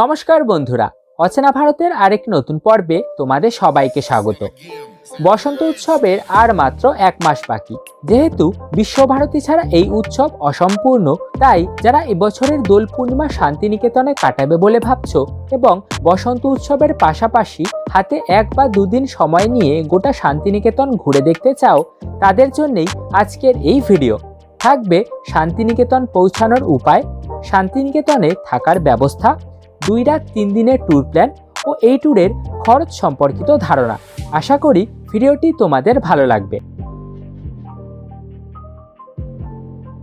নমস্কার বন্ধুরা, অচেনা ভারতের আরেক নতুন পর্বে তোমাদের সবাইকে স্বাগত। বসন্ত উৎসবের আর মাত্র এক মাস বাকি। যেহেতু বিশ্বভারতী ছাড়া এই উৎসব অসম্পূর্ণ, তাই যারা এবছরের দোল পূর্ণিমা শান্তিনিকেতনে কাটাবে বলে ভাবছ এবং বসন্ত উৎসবের পাশাপাশি হাতে এক বা দুদিন সময় নিয়ে গোটা শান্তিনিকেতন ঘুরে দেখতে চাও, তাদের জন্যেই আজকের এই ভিডিও। থাকবে শান্তিনিকেতন পৌঁছানোর উপায়, শান্তিনিকেতনে থাকার ব্যবস্থা দুই রাত তিন দিনের ট্যুর প্ল্যান ও এই ট্যুরের খরচ সম্পর্কিত ধারণা। আশা করি ভিডিওটি তোমাদের ভালো লাগবে।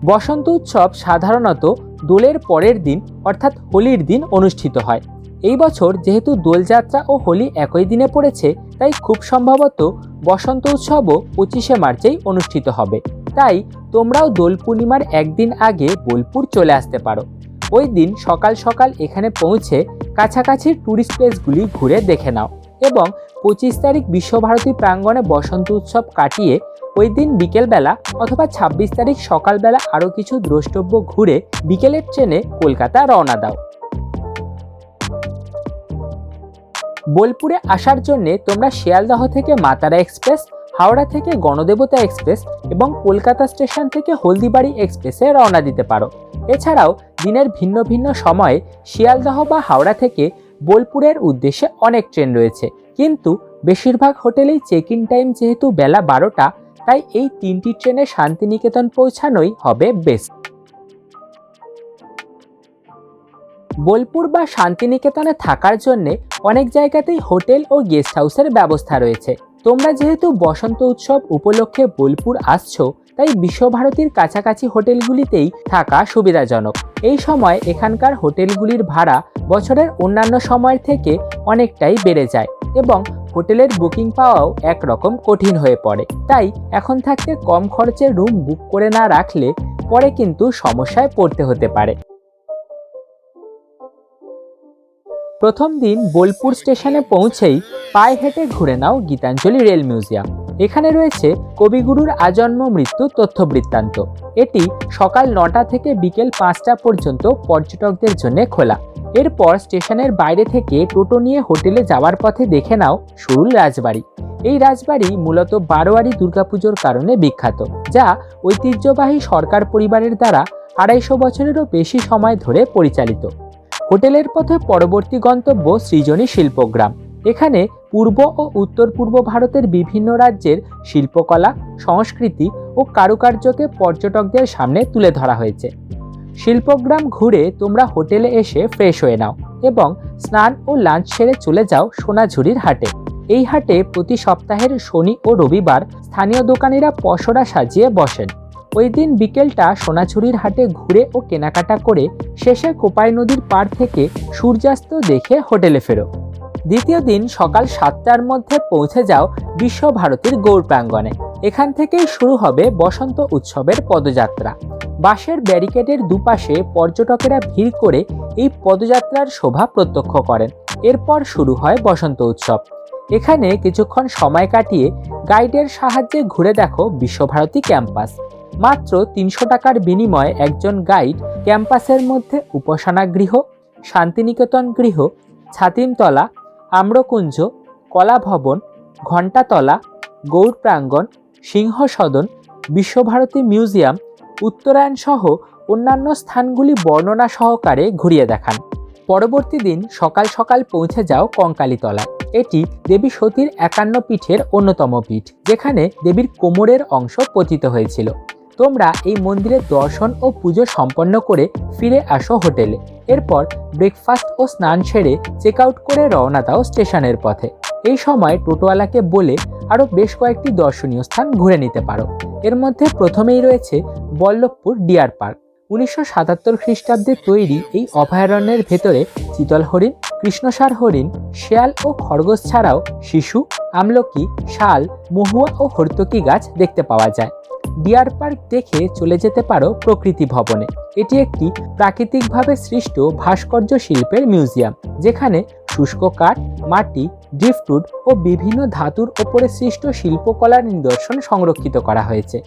বসন্ত উৎসব সাধারণত দোলের পরের দিন অর্থাৎ হোলির দিন অনুষ্ঠিত হয়। এই বছর যেহেতু দোলযাত্রা ও হোলি একই দিনে পড়েছে, তাই খুব সম্ভবত বসন্ত উৎসবও পঁচিশে মার্চেই অনুষ্ঠিত হবে। তাই তোমরাও দোল পূর্ণিমার একদিন আগে বোলপুর চলে আসতে পারো। ওই দিন সকাল সকাল এখানে পৌঁছে কাছাকাছি ট্যুরিস্ট প্লেসগুলি ঘুরে দেখে নাও এবং পঁচিশ তারিখ বিশ্বভারতী প্রাঙ্গণে বসন্ত উৎসব কাটিয়ে ওই দিন বিকেলবেলা অথবা ছাব্বিশ তারিখ সকালবেলা আরও কিছু দ্রষ্টব্য ঘুরে বিকেলের ট্রেনে কলকাতা রওনা দাও। বোলপুরে আসার জন্য তোমরা শিয়ালদহ থেকে মাতারা এক্সপ্রেস, হাওড়া থেকে গণদেবতা এক্সপ্রেস এবং কলকাতা স্টেশন থেকে হলদিবাড়ি এক্সপ্রেসে রওনা দিতে পারো। এছাড়াও দিনের ভিন্ন ভিন্ন সময়ে শিয়ালদহ বা হাওড়া থেকে বোলপুরের উদ্দেশ্যে অনেক ট্রেন রয়েছে। কিন্তু বেশিরভাগ হোটেলেই চেক ইন টাইম যেহেতু বেলা বারোটা, তাই এই তিনটি ট্রেনে শান্তিনিকেতন পৌঁছানোই হবে বেস্ট বোলপুর বা শান্তিনিকেতনে থাকার জন্য অনেক জায়গাতেই হোটেল ও গেস্ট হাউসের ব্যবস্থা রয়েছে। তোমরা যেহেতু বসন্ত উৎসব উপলক্ষে বোলপুর আসছো তাই বিশ্বভারতীর কাছাকাছি হোটেলগুলিতেই থাকা সুবিধাজনক। এই সময় এখানকার হোটেলগুলির ভাড়া বছরের অন্যান্য সময়ের থেকে অনেকটাই বেড়ে যায় এবং হোটেলের বুকিং পাওয়াও একরকম কঠিন হয়ে পড়ে। তাই এখন থাকতে কম খরচে রুম বুক করে না রাখলে পরে কিন্তু সমস্যায় পড়তে হতে পারে। প্রথম দিন বোলপুর স্টেশনে পৌঁছেই পায়ে হেঁটে ঘুরে নাও গীতাঞ্জলি রেল মিউজিয়াম। এখানে রয়েছে কবিগুরুর আজন্ম মৃত্যু তথ্য বৃত্তান্ত এটি সকাল নটা থেকে বিকেল পাঁচটা পর্যন্ত পর্যটকদের জন্য খোলা। এরপর স্টেশনের বাইরে থেকে টোটো নিয়ে হোটেলে যাওয়ার পথে দেখে নাও সুরুল রাজবাড়ি। এই রাজবাড়ি মূলত বারোয়ারি দুর্গাপুজোর কারণে বিখ্যাত, যা ঐতিহ্যবাহী সরকার পরিবারের দ্বারা আড়াইশো বছরেরও বেশি সময় ধরে পরিচালিত। হোটেলের পথে পরবর্তী গন্তব্য সৃজনী শিল্পগ্রাম। এখানে পূর্ব ও উত্তর পূর্ব ভারতের বিভিন্ন রাজ্যের শিল্পকলা, সংস্কৃতি ও কারুকার্যকে পর্যটকদের সামনে তুলে ধরা হয়েছে। শিল্পগ্রাম ঘুরে তোমরা হোটেলে এসে ফ্রেশ হয়ে নাও এবং স্নান ও লাঞ্চ সেরে চলে যাও সোনাঝুরির হাটে। এই হাটে প্রতি সপ্তাহের শনি ও রবিবার স্থানীয় দোকানিরা পসরা সাজিয়ে বসেন। ওই দিন বিকেলটা সোনাঝুরির হাটে ঘুরে ও কেনাকাটা করে শেষে কোপাই নদীর পাড় থেকে সূর্যাস্ত দেখে হোটেলে ফেরো। দ্বিতীয় দিন সকাল সাতটার মধ্যে পৌঁছে যাও বিশ্বভারতীর গৌর প্রাঙ্গণে। এখান থেকেই শুরু হবে বসন্ত উৎসবের পদযাত্রা। বাসের ব্যারিকেডের দুপাশে পর্যটকেরা ভিড় করে এই পদযাত্রার শোভা প্রত্যক্ষ করেন। এরপর শুরু হয় বসন্ত উৎসব। এখানে কিছুক্ষণ সময় কাটিয়ে গাইডের সাহায্যে ঘুরে দেখো বিশ্বভারতী ক্যাম্পাস। মাত্র তিনশো টাকার বিনিময়ে একজন গাইড ক্যাম্পাসের মধ্যে উপাসনা গৃহ, শান্তিনিকেতন গৃহ, ছাতিমতলা আম্রকুঞ্জ, কলাভবন, ঘণ্টাতলা গৌড় প্রাঙ্গণ সিংহ সদন বিশ্বভারতী মিউজিয়াম উত্তরায়ণ সহ অন্যান্য স্থানগুলি বর্ণনা সহকারে ঘুরিয়ে দেখান। পরবর্তী দিন সকাল সকাল পৌঁছে যাও কঙ্কালীতলায়। এটি দেবী সতীর একান্ন পীঠের অন্যতম পীঠ, যেখানে দেবীর কোমরের অংশ পতিত হয়েছিল। তোমরা এই মন্দিরের দর্শন ও পুজো সম্পন্ন করে ফিরে আসো হোটেলে। এরপর ব্রেকফাস্ট ও স্নান সেরে চেক আউট করে রওনা দাও স্টেশনের পথে। এই সময় টোটোওয়ালাকে বলে আরও বেশ কয়েকটি দর্শনীয় স্থান ঘুরে নিতে পারো। এর মধ্যে প্রথমেই রয়েছে বল্লভপুর ডিয়ার পার্ক। উনিশশো সাতাত্তর খ্রিস্টাব্দে তৈরি এই অভয়ারণ্যের ভেতরে চিতল হরিণ, কৃষ্ণসার হরিণ, শেয়াল ও খরগোশ ছাড়াও শিশু, আমলকি, শাল, মহুয়া ও হর্তকি গাছ দেখতে পাওয়া যায়। ডিয়ার পার্ক দেখে চলে যেতে পারো প্রকৃতি ভবনে। এটি একটি প্রাকৃতিকভাবে সৃষ্ট ভাস্কর্য শিল্পের মিউজিয়াম, যেখানে শুষ্ক কাঠ, মাটি ড্রিফটুড ও বিভিন্ন ধাতুর ওপরে সৃষ্ট শিল্পকলার নিদর্শন সংরক্ষিত করা হয়েছে।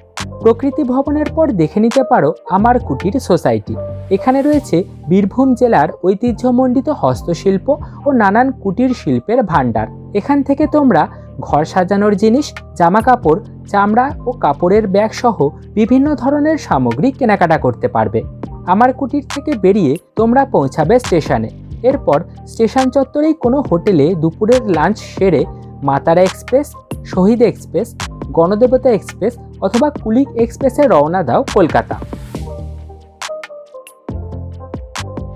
প্রকৃতি ভবনের পর দেখে নিতে পারো আমার কুটির সোসাইটি। এখানে রয়েছে বীরভূম জেলার ঐতিহ্যমণ্ডিত হস্তশিল্প ও নানান কুটির শিল্পের ভাণ্ডার। এখান থেকে তোমরা ঘর সাজানোর জিনিস, জামা কাপড় চামড়া ও কাপড়ের ব্যাগ সহ বিভিন্ন ধরনের সামগ্রী কেনাকাটা করতে পারবে। আমার কুটির থেকে বেরিয়ে তোমরা পৌঁছাবে স্টেশনে। এরপর স্টেশন চত্বরেই কোনো হোটেলে দুপুরের লাঞ্চ সেরে Matara express, Shahid express, Ganadevata express অথবা কুলিক এক্সপ্রেসে রওনা দাও কলকাতা।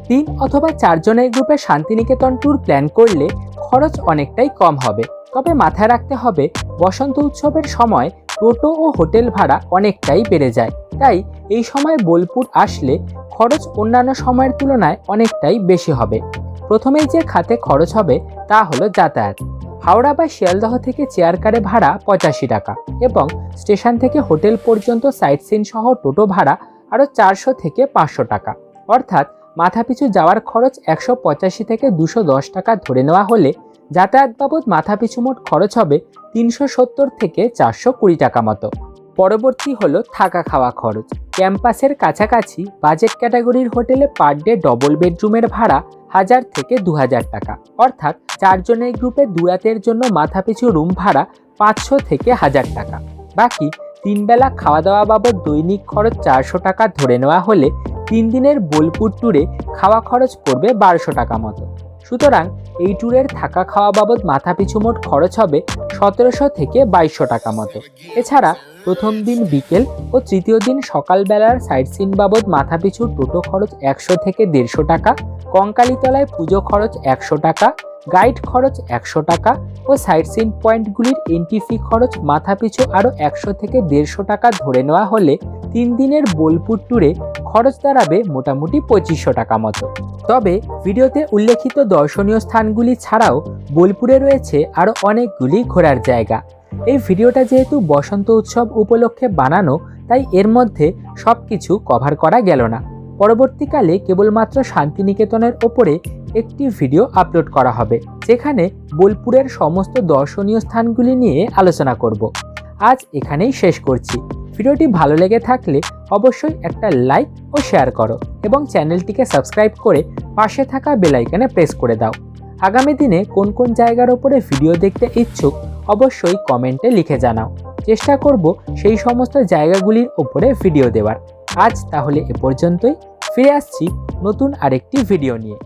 তিন অথবা চারজনের গ্রুপে শান্তিনিকেতন ট্যুর প্ল্যান করলে খরচ অনেকটাই কম হবে। তবে মাথায় রাখতে হবে, বসন্ত উৎসবের সময় টোটো ও হোটেল ভাড়া অনেকটাই বেড়ে যায়। তাই এই সময় বোলপুর আসলে খরচ অন্যান্য সময়ের তুলনায় অনেকটাই বেশি হবে। প্রথমেই যে খাতে খরচ হবে তা হলো যাতায়াত। হাওড়া বা শিয়ালদহ থেকে চেয়ার কারে ভাড়া পঁচাশি টাকা এবং স্টেশন থেকে হোটেল পর্যন্ত সাইট সিন সহ টোটো ভাড়া আরও চারশো থেকে পাঁচশো টাকা। অর্থাৎ মাথাপিছু যাওয়ার খরচ একশো পঁচাশি থেকে দুশো দশ টাকা ধরে নেওয়া হলে যাতায়াত বাবদ মাথাপিছু মোট খরচ হবে তিনশো সত্তর থেকে চারশো কুড়ি টাকা মতো। পরবর্তী হলো থাকা খাওয়া খরচ। ক্যাম্পাসের কাছাকাছি বাজেট ক্যাটাগরির হোটেলে পার ডে ডবল বেডরুমের ভাড়া হাজার থেকে দু হাজার টাকা। অর্থাৎ চারজনের গ্রুপে দুরাতের জন্য মাথাপিছু রুম ভাড়া পাঁচশো থেকে হাজার টাকা। বাকি তিন বেলা খাওয়া দাওয়া বাবদ দৈনিক খরচ চারশো টাকা ধরে নেওয়া হলে তিন দিনের বোলপুর ট্যুরে খাওয়া খরচ পড়বে বারোশো টাকা মতো। সুতরাং এই ট্যুরের থাকা খাওয়া বাবদ মাথাপিছু মোট খরচ হবে সতেরোশো থেকে বাইশশো টাকা মতো। এছাড়া প্রথম দিন বিকেল ও তৃতীয় দিন সকালবেলার সাইট সিন বাবদ মাথাপিছু টোটো খরচ একশো থেকে দেড়শো টাকা, কঙ্কালীতলায় পুজো খরচ একশো টাকা, গাইড খরচ একশো টাকা ও সাইট সিন পয়েন্টগুলির এন্ট্রি ফি খরচ মাথাপিছু আরও একশো থেকে দেড়শো টাকা ধরে নেওয়া হলে তিন দিনের বোলপুর ট্যুরে খরচ দাঁড়াবে মোটামুটি পঁচিশশো টাকা মতো। তবে ভিডিওতে উল্লেখিত দর্শনীয় স্থানগুলি ছাড়াও বোলপুরে রয়েছে আরও অনেকগুলি ঘোরার জায়গা। এই ভিডিওটা যেহেতু বসন্ত উৎসব উপলক্ষে বানানো, তাই এর মধ্যে সব কিছু কভার করা গেল না। পরবর্তীকালে কেবলমাত্র শান্তিনিকেতনের ওপরে একটি ভিডিও আপলোড করা হবে, যেখানে বোলপুরের সমস্ত দর্শনীয় স্থানগুলি নিয়ে আলোচনা করব। আজ এখানেই শেষ করছি। ভিডিওটি ভালো লেগে থাকলে অবশ্যই একটা লাইক ও শেয়ার করো এবং চ্যানেলটিকে সাবস্ক্রাইব করে পাশে থাকা বেলাইকানে প্রেস করে দাও। আগামী দিনে কোন কোন জায়গার ওপরে ভিডিও দেখতে ইচ্ছুক অবশ্যই কমেন্টে লিখে জানাও। চেষ্টা করব সেই সমস্ত জায়গাগুলির ওপরে ভিডিও দেওয়ার। আজ তাহলে এ পর্যন্তই। ফিরে আসছি নতুন আরেকটি ভিডিও নিয়ে।